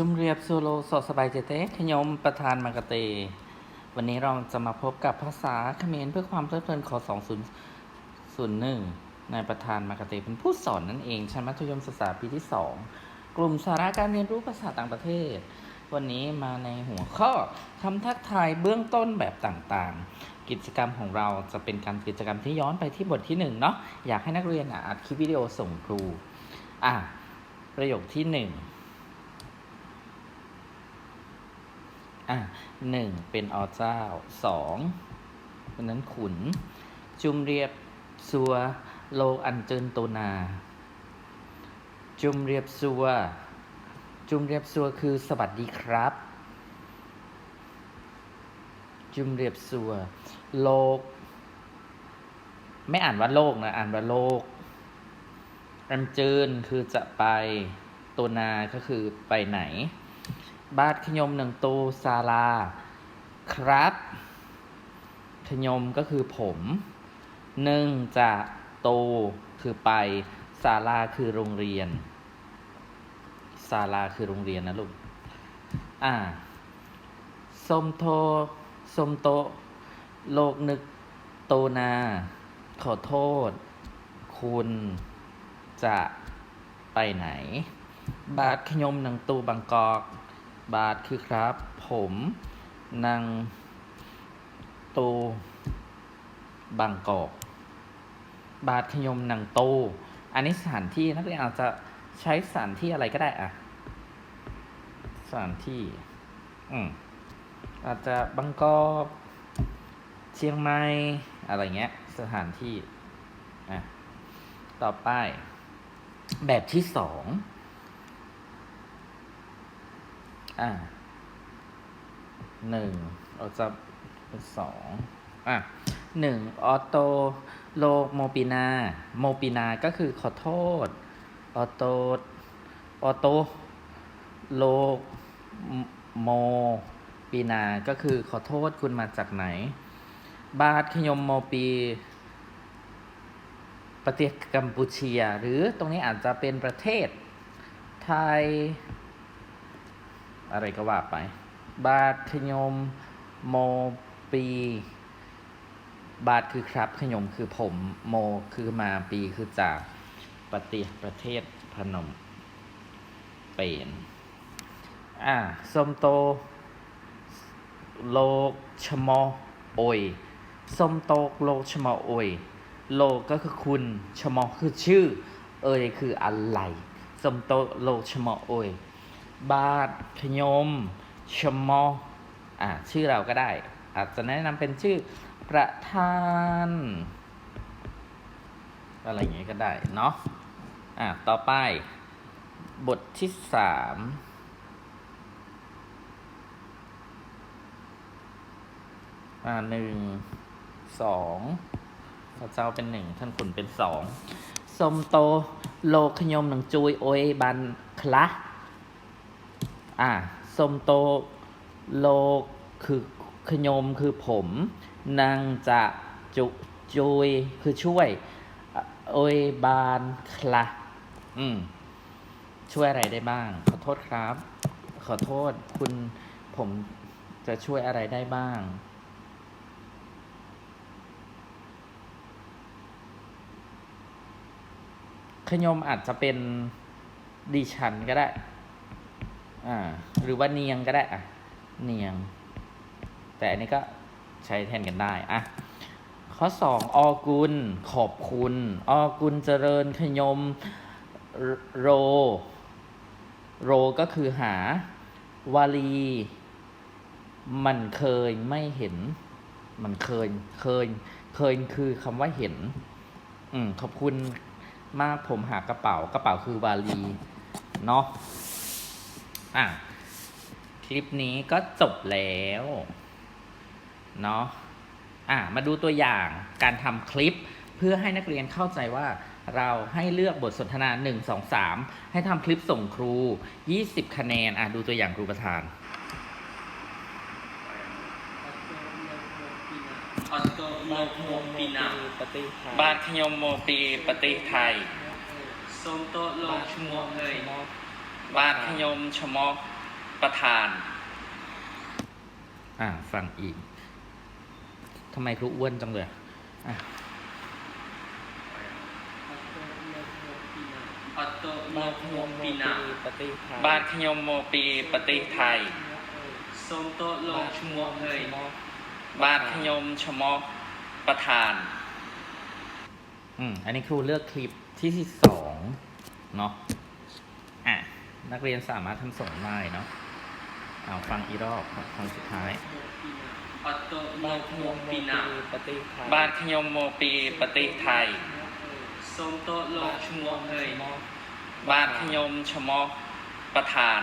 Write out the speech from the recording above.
ជម្រាបសួរលោកសុខសប្បាយទេខ្ញុំប្រធានមកកទេวันนี้เราจะมาพบกับภาษาเขมรเพื่อความเพลิดเพลินขอ2001นายประธานมากเตเป็นผู้สอนนั่นเองชั้นมัธยมศึกษาปีที่ 2 กลุ่มสาระการเรียนรู้ภาษาต่างประเทศ วันนี้มาในหัวข้อคำทักทายเบื้องต้นแบบต่างๆ กิจกรรมของเราจะเป็นการกิจกรรมที่ย้อนไปที่บทที่1เนาะอยากให้นักเรียนอัดคลิปวิดีโอส่งครูอะประโยคที่ 1 อะหนึ่งเป็นอเจ้าสองเป็นนั้นขุน จุมเรียบซัวโลอันเจินโตนา จุมเรียบซัว จุมเรียบซัวคือสวัสดีครับ จุมเรียบซัว โลก ไม่อ่านว่าโลกนะ อ่านว่าโลกอันเจินคือจะไปตัวนาก็คือไปไหน บาทขยมหนึ่งตูซาลา ครับขยมก็คือผมหนึ่งจะโตคือไปศาลาคือโรงเรียนศาลาคือโรงเรียนนะลูก อ่าสมโทสมโต โลกนึกโตนา ขอโทษ คุณจะไปไหน บาทขยมหนังตูบางกอก บาทคือครับ ผมนางโตบางกอก บาทขยมนังโต อันนี้สถานที่นักเรียนอาจจะใช้สถานที่อะไรก็ได้อะสถานที่ อืมอาจจะบางกอกเชียงใหม่อะไรเงี้ย สถานที่อะต่อไป แบบที่สอง อ่าหนึ่งเราจะสองอะหนึ่งออโตโลโมปินา โมปินาก็คือขอโทษ ออโตออโตโลโมปีนา ก็คือขอโทษคุณมาจากไหน บาทขยมโมปี ประเทศกัมพูชีหรือตรงนี้อาจจะเป็นประเทศไทย อะไรก็ว่าไป บาทขยมโมปี บาทคือครับขยมคือผมโมคือมาปีคือจากประเทศประเทศพนมเปญอ่าสมโต โลกชมอโอยสมโตโลกชมอโอยโลก็คือคุณชมอคือชื่อ เอยคืออะไรสมโตโลกชมอโอย บาทขยมชมออ่าชื่อเราก็ได้ อาจจะแนะนำเป็นชื่อประธาน อะไรอย่างเงี้ยก็ได้เนาะอ่าต่อไป บทที่สามอ่าหนึ่งสองพระเจ้าเป็นหนึ่งท่านขุนเป็นสองสมโตโลขยมหนังจุยโอยบันคละ อ่าสมโตโลคือขยมคือผมนางจะจุจุยคือช่วยอะโอยบานคละอืมช่วยอะไรได้บ้าง ขอโทษครับ ขอโทษคุณผมจะช่วยอะไรได้บ้าง ขยมอาจจะเป็นดิฉันก็ได้ อ่า หรือว่าเนียงก็ได้อะ เนียง แต่อันนี้ก็ใช้แทนกันได้ อะ ข้อสองอกุล ขอบคุณออกุลเจริญขยม โร โรก็คือหา วาลี มันเคยไม่เห็น มันเคย เคย เคยคือคำว่าเห็น อืม ขอบคุณมากผมหากระเป๋า กระเป๋าคือวาลี เนาะ อะ คลิปนี้ก็จบแล้ว เนาะอะ มาดูตัวอย่างการทำคลิปเพื่อให้นักเรียนเข้าใจว่าเราให้เลือกบทสนทนา 1 2 3 ให้ทำคลิปส่งครู 20 คะแนน อะ ดูตัวอย่างครูประธานออโตโมโมปีนาบาทขยมโมปีปฏิไทยสมโตโลชมวงเลย บ้านขยมชมอกประธาน อ่าฟังอีกทำไมครูอ้วนจังเลยอะบ้านขยมโมปีปฏิไทยสมโตลงชมวเลยบ้านขยมชมอกประธาน อืม อันนี้ครูเลือกคลิปที่สองเนาะ นักเรียนสามารถทำส่งได้เนาะเอาฟังอีกรอบครับฟังสุดท้ายปัตโตโมโมปินาปฏิไทยบาทขยมโมปีปฏิไทยสมโตโลชมวเฮยบาทขยมชมอประธาน